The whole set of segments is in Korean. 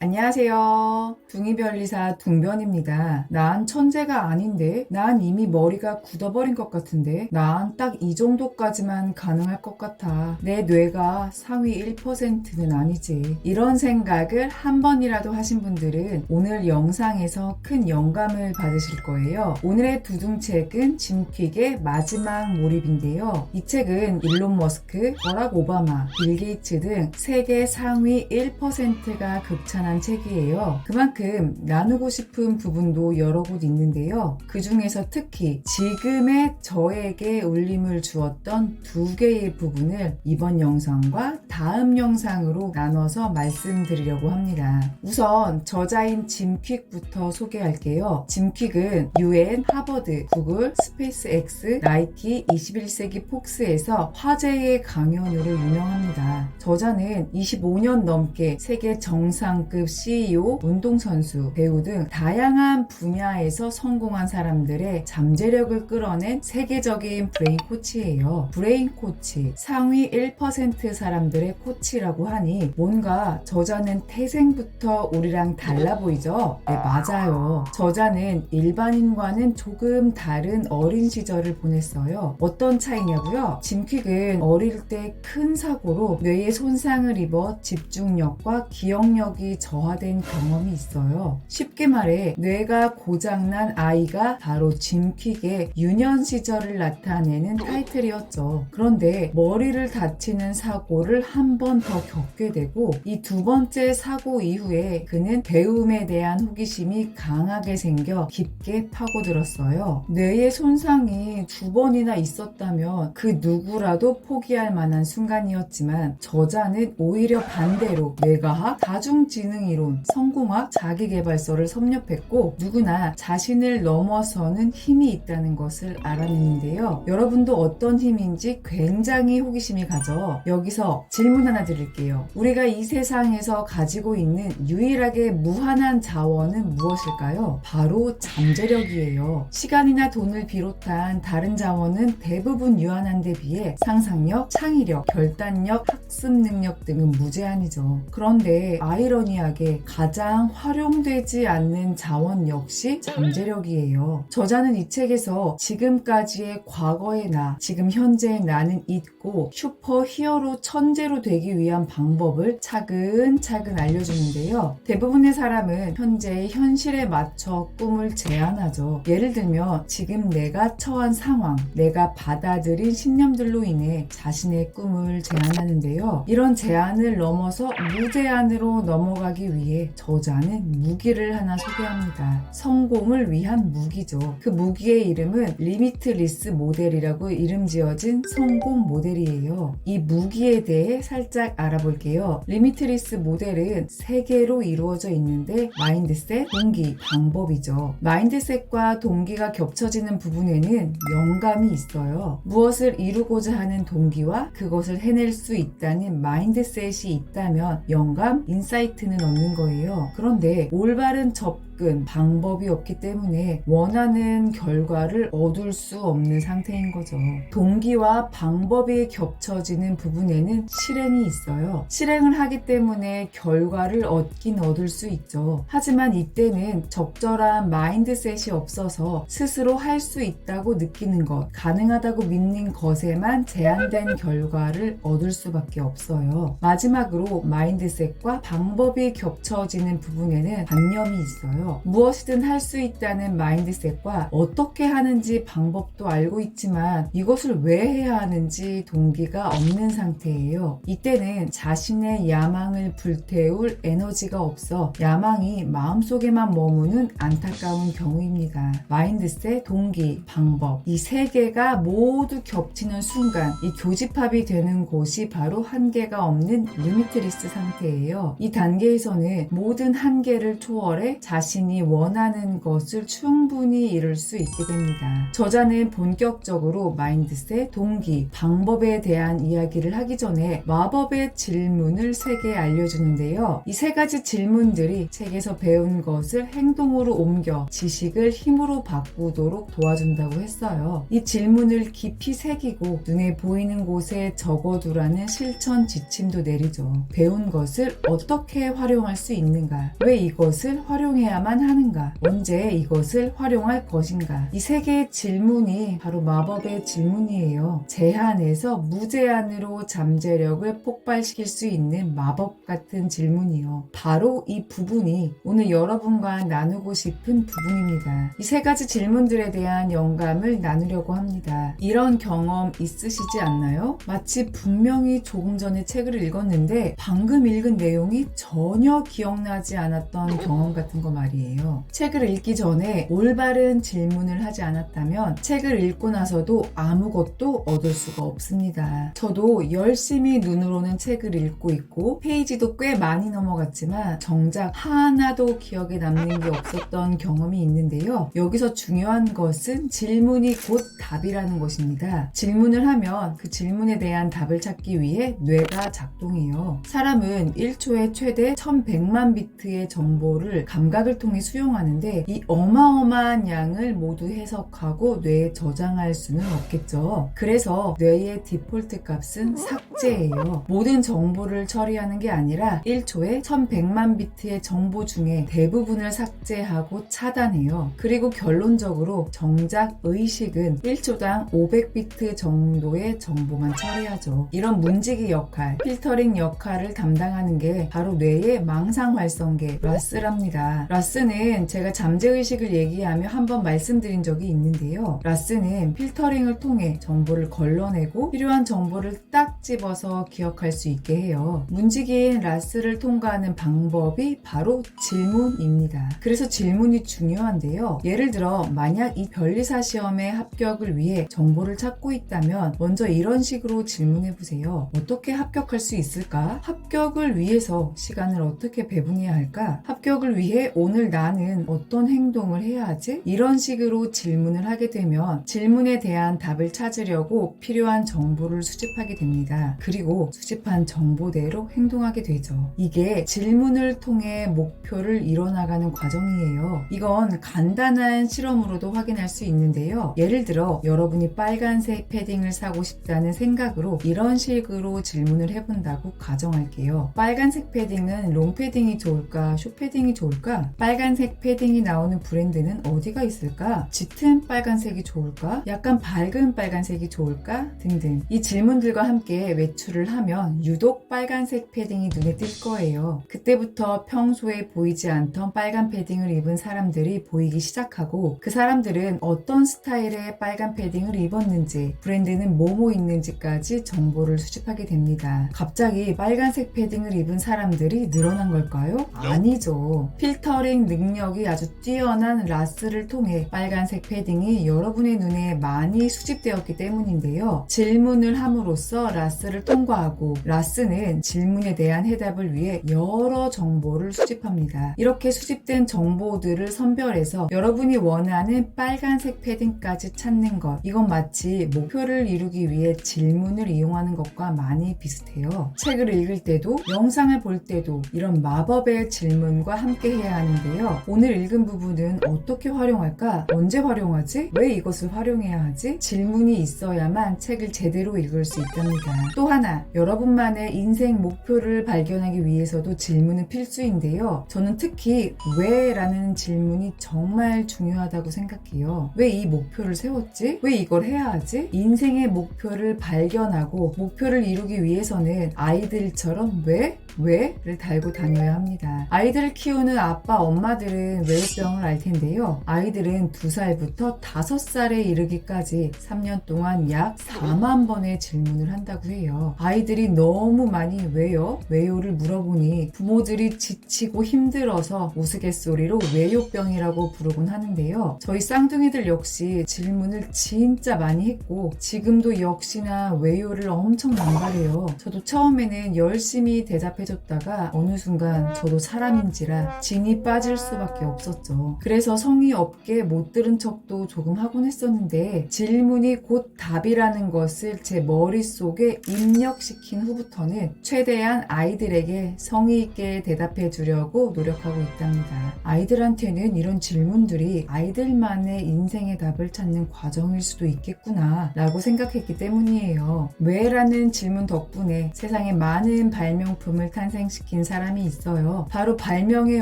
안녕하세요. 둥이별리사 둥변입니다. 난 천재가 아닌데, 난 이미 머리가 굳어버린 것 같은데, 난 딱 이 정도까지만 가능할 것 같아. 내 뇌가 상위 1%는 아니지. 이런 생각을 한 번이라도 하신 분들은 오늘 영상에서 큰 영감을 받으실 거예요. 오늘의 두둥책은 짐퀵의 마지막 몰입인데요. 이 책은 일론 머스크, 버락 오바마, 빌 게이츠 등 세계 상위 1%가 극찬한 책이에요. 그만큼 나누고 싶은 부분도 여러 곳 있는데요. 그 중에서 특히 지금의 저에게 울림을 주었던 두 개의 부분을 이번 영상과 다음 영상으로 나눠서 말씀드리려고 합니다. 우선 저자인 짐퀵부터 소개할게요. 짐퀵은 UN, 하버드, 구글, 스페이스X, 나이키, 21세기 폭스에서 화제의 강연으로 유명합니다. 저자는 25년 넘게 세계 정상급 CEO, 운동선수, 배우 등 다양한 분야에서 성공한 사람들의 잠재력을 끌어낸 세계적인 브레인 코치예요. 브레인 코치, 상위 1% 사람들의 코치라고 하니 뭔가 저자는 태생부터 우리랑 달라 보이죠? 네, 맞아요. 저자는 일반인과는 조금 다른 어린 시절을 보냈어요. 어떤 차이냐고요? 짐퀵은 어릴 때 큰 사고로 뇌에 손상을 입어 집중력과 기억력이 저하된 경험이 있어요. 쉽게 말해 뇌가 고장난 아이가 바로 짐퀵의 유년 시절을 나타내는 타이틀이었죠. 그런데 머리를 다치는 사고를 한 번 더 겪게 되고 이 두 번째 사고 이후에 그는 배움에 대한 호기심이 강하게 생겨 깊게 파고들었어요. 뇌의 손상이 두 번이나 있었다면 그 누구라도 포기할 만한 순간이었지만 저자는 오히려 반대로 뇌과학, 다중지능 이론, 성공학, 자기개발서를 섭렵했고 누구나 자신을 넘어서는 힘이 있다는 것을 알아냈는데요. 여러분도 어떤 힘인지 굉장히 호기심이 가져 여기서 질문 하나 드릴게요. 우리가 이 세상에서 가지고 있는 유일하게 무한한 자원은 무엇일까요? 바로 잠재력이에요. 시간이나 돈을 비롯한 다른 자원은 대부분 유한한데 비해 상상력, 창의력, 결단력, 학습 능력 등은 무제한이죠. 그런데 아이러니하 게 가장 활용되지 않는 자원 역시 잠재력이에요. 저자는 이 책에서 지금까지의 과거의 나, 지금 현재의 나는 잊고 슈퍼 히어로 천재로 되기 위한 방법을 차근차근 알려주는데요. 대부분의 사람은 현재의 현실에 맞춰 꿈을 제안하죠. 예를 들면 지금 내가 처한 상황, 내가 받아들인 신념들로 인해 자신의 꿈을 제안하는데요. 이런 제안을 넘어서 무제한으로 넘어가기 위해 저자는 무기를 하나 소개합니다. 성공을 위한 무기죠. 그 무기의 이름은 리미트리스 모델이라고 이름 지어진 성공 모델이에요. 이 무기에 대해 살짝 알아볼게요. 리미트리스 모델은 세 개로 이루어져 있는데 마인드셋, 동기, 방법이죠. 마인드셋과 동기가 겹쳐지는 부분에는 영감이 있어요. 무엇을 이루고자 하는 동기와 그것을 해낼 수 있다는 마인드셋이 있다면 영감, 인사이트는 얻는 거예요. 그런데 올바른 접 근, 방법이 없기 때문에 원하는 결과를 얻을 수 없는 상태인 거죠. 동기와 방법이 겹쳐지는 부분에는 실행이 있어요. 실행을 하기 때문에 결과를 얻긴 얻을 수 있죠. 하지만 이때는 적절한 마인드셋이 없어서 스스로 할 수 있다고 느끼는 것, 가능하다고 믿는 것에만 제한된 결과를 얻을 수밖에 없어요. 마지막으로 마인드셋과 방법이 겹쳐지는 부분에는 관념이 있어요. 무엇이든 할 수 있다는 마인드셋과 어떻게 하는지 방법도 알고 있지만 이것을 왜 해야 하는지 동기가 없는 상태예요. 이때는 자신의 야망을 불태울 에너지가 없어 야망이 마음속에만 머무는 안타까운 경우입니다. 마인드셋, 동기, 방법 이 세 개가 모두 겹치는 순간 이 교집합이 되는 곳이 바로 한계가 없는 리미트리스 상태예요. 이 단계에서는 모든 한계를 초월해 자신 이 원하는 것을 충분히 이룰 수 있게 됩니다. 저자는 본격적으로 마인드셋, 동기, 방법에 대한 이야기를 하기 전에 마법의 질문을 세 개 알려주는데요. 이 세 가지 질문들이 책에서 배운 것을 행동으로 옮겨 지식을 힘으로 바꾸도록 도와준다고 했어요. 이 질문을 깊이 새기고 눈에 보이는 곳에 적어두라는 실천 지침도 내리죠. 배운 것을 어떻게 활용 활용할 수 있는가? 왜 이것을 활용해야만 하는가? 언제 이것을 활용할 것인가? 이 세 개의 질문이 바로 마법의 질문이에요. 제한에서 무제한으로 잠재력을 폭발시킬 수 있는 마법 같은 질문이요. 바로 이 부분이 오늘 여러분과 나누고 싶은 부분입니다. 이 세 가지 질문들에 대한 영감을 나누려고 합니다. 이런 경험 있으시지 않나요? 마치 분명히 조금 전에 책을 읽었는데 방금 읽은 내용이 전혀 기억나지 않았던 경험 같은 거 말이에요. 책을 읽기 전에 올바른 질문을 하지 않았다면 책을 읽고 나서도 아무것도 얻을 수가 없습니다. 저도 열심히 눈으로는 책을 읽고 있고 페이지도 꽤 많이 넘어갔지만 정작 하나도 기억에 남는 게 없었던 경험이 있는데요. 여기서 중요한 것은 질문이 곧 답이라는 것입니다. 질문을 하면 그 질문에 대한 답을 찾기 위해 뇌가 작동해요. 사람은 1초에 최대 1100만 비트의 정보를 감각을 통해 수용하는데 이 어마어마한 양을 모두 해석하고 뇌에 저장할 수는 없겠죠. 그래서 뇌의 디폴트 값은 삭제예요. 모든 정보를 처리하는 게 아니라 1초에 1100만 비트의 정보 중에 대부분을 삭제하고 차단해요. 그리고 결론적으로 정작 의식은 1초당 500비트 정도의 정보만 처리하죠. 이런 문지기 역할, 필터링 역할을 담당하는 게 바로 뇌의 망상 활성계 라스랍니다. 라스 는 제가 잠재의식을 얘기하며 한번 말씀드린 적이 있는데요. 라스는 필터링을 통해 정보를 걸러내고 필요한 정보를 딱 집어서 기억할 수 있게 해요. 문지기인 라스를 통과하는 방법이 바로 질문입니다. 그래서 질문이 중요한데요. 예를 들어 만약 이 변리사 시험의 합격을 위해 정보를 찾고 있다면 먼저 이런 식으로 질문해 보세요. 어떻게 합격할 수 있을까? 합격을 위해서 시간을 어떻게 배분해야 할까? 합격을 위해 오늘 나는 어떤 행동을 해야 하지? 이런 식으로 질문을 하게 되면 질문에 대한 답을 찾으려고 필요한 정보를 수집하게 됩니다. 그리고 수집한 정보대로 행동하게 되죠. 이게 질문을 통해 목표를 이뤄나가는 과정이에요. 이건 간단한 실험으로도 확인할 수 있는데요. 예를 들어 여러분이 빨간색 패딩을 사고 싶다는 생각으로 이런 식으로 질문을 해본다고 가정할게요. 빨간색 패딩은 롱 패딩이 좋을까, 숏 패딩이 좋을까? 빨간색 패딩이 나오는 브랜드는 어디가 있을까? 짙은 빨간색이 좋을까? 약간 밝은 빨간색이 좋을까? 등등. 이 질문들과 함께 외출을 하면 유독 빨간색 패딩이 눈에 띌 거예요. 그때부터 평소에 보이지 않던 빨간 패딩을 입은 사람들이 보이기 시작하고 그 사람들은 어떤 스타일의 빨간 패딩을 입었는지 브랜드는 뭐뭐 있는지까지 정보를 수집하게 됩니다. 갑자기 빨간색 패딩을 입은 사람들이 늘어난 걸까요? 아니죠. 필터링 능력이 아주 뛰어난 라스를 통해 빨간색 패딩이 여러분의 눈에 많이 수집되었기 때문인데요. 질문을 함으로써 라스를 통과하고 라스는 질문에 대한 해답을 위해 여러 정보를 수집합니다. 이렇게 수집된 정보들을 선별해서 여러분이 원하는 빨간색 패딩까지 찾는 것. 이건 마치 목표를 이루기 위해 질문을 이용하는 것과 많이 비슷해요. 책을 읽을 때도 영상을 볼 때도 이런 마법의 질문과 함께 해야 하는데 요. 오늘 읽은 부분은 어떻게 활용할까? 언제 활용하지? 왜 이것을 활용해야 하지? 질문이 있어야만 책을 제대로 읽을 수 있답니다. 또 하나, 여러분만의 인생 목표를 발견하기 위해서도 질문은 필수인데요. 저는 특히 왜? 라는 질문이 정말 중요하다고 생각해요. 왜 이 목표를 세웠지? 왜 이걸 해야 하지? 인생의 목표를 발견하고 목표를 이루기 위해서는 아이들처럼 왜? 왜를 달고 다녀야 합니다. 아이들을 키우는 아빠, 엄마들은 외유병을 알 텐데요. 아이들은 2살부터 5살에 이르기까지 3년 동안 약 4만 번의 질문을 한다고 해요. 아이들이 너무 많이 왜요? 왜요를 물어보니 부모들이 지치고 힘들어서 우스갯소리로 외요병이라고 부르곤 하는데요. 저희 쌍둥이들 역시 질문을 진짜 많이 했고 지금도 역시나 왜요를 엄청 남발해요. 저도 처음에는 열심히 대답해 줬다가 어느 순간 저도 사람인지라 진이 빠질 수밖에 없었죠. 그래서 성의 없게 못 들은 척도 조금 하곤 했었는데 질문이 곧 답이라는 것을 제 머릿속에 입력시킨 후부터는 최대한 아이들에게 성의 있게 대답해 주려고 노력하고 있답니다. 아이들한테는 이런 질문들이 아이들만의 인생의 답을 찾는 과정일 수도 있겠구나 라고 생각했기 때문이에요. 왜 라는 질문 덕분에 세상에 많은 발명품을 발명을 탄생시킨 사람이 있어요. 바로 발명의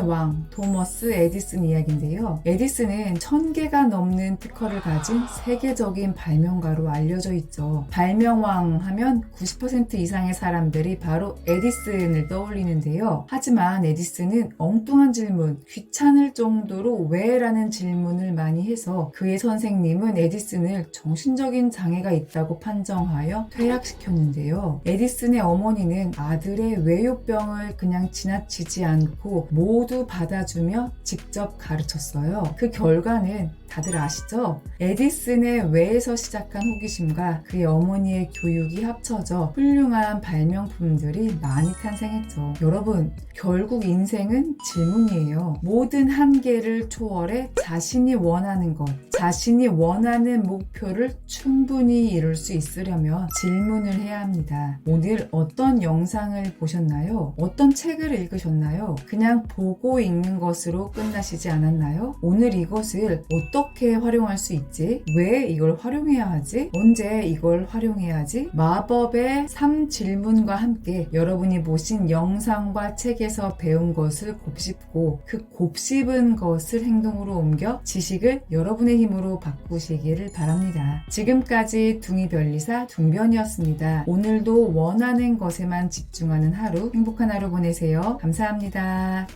왕 토머스 에디슨 이야기인데요. 에디슨은 천 개가 넘는 특허를 가진 세계적인 발명가로 알려져 있죠. 발명왕 하면 90% 이상의 사람들이 바로 에디슨을 떠올리는데요. 하지만 에디슨은 엉뚱한 질문, 귀찮을 정도로 왜? 라는 질문을 많이 해서 그의 선생님은 에디슨을 정신적인 장애가 있다고 판정하여 퇴학시켰는데요. 에디슨의 어머니는 아들의 외유 병을 그냥 지나치지 않고 모두 받아주며 직접 가르쳤어요. 그 결과는 다들 아시죠? 에디슨의 외에서 시작한 호기심과 그의 어머니의 교육이 합쳐져 훌륭한 발명품들이 많이 탄생했죠. 여러분, 결국 인생은 질문이에요. 모든 한계를 초월해 자신이 원하는 것, 자신이 원하는 목표를 충분히 이룰 수 있으려면 질문을 해야 합니다. 오늘 어떤 영상을 보 셨나요? 어떤 책을 읽으셨나요? 그냥 보고 읽는 것으로 끝나시지 않았나요? 오늘 이것을 어떻게 활용할 수 있지? 왜 이걸 활용해야 하지? 언제 이걸 활용해야 하지? 마법의 3질문과 함께 여러분이 보신 영상과 책에서 배운 것을 곱씹고 그 곱씹은 것을 행동으로 옮겨 지식을 여러분의 힘으로 바꾸시기를 바랍니다. 지금까지 둥이별리사 둥변이었습니다. 오늘도 원하는 것에만 집중하는 하루 행복한 하루 보내세요. 감사합니다.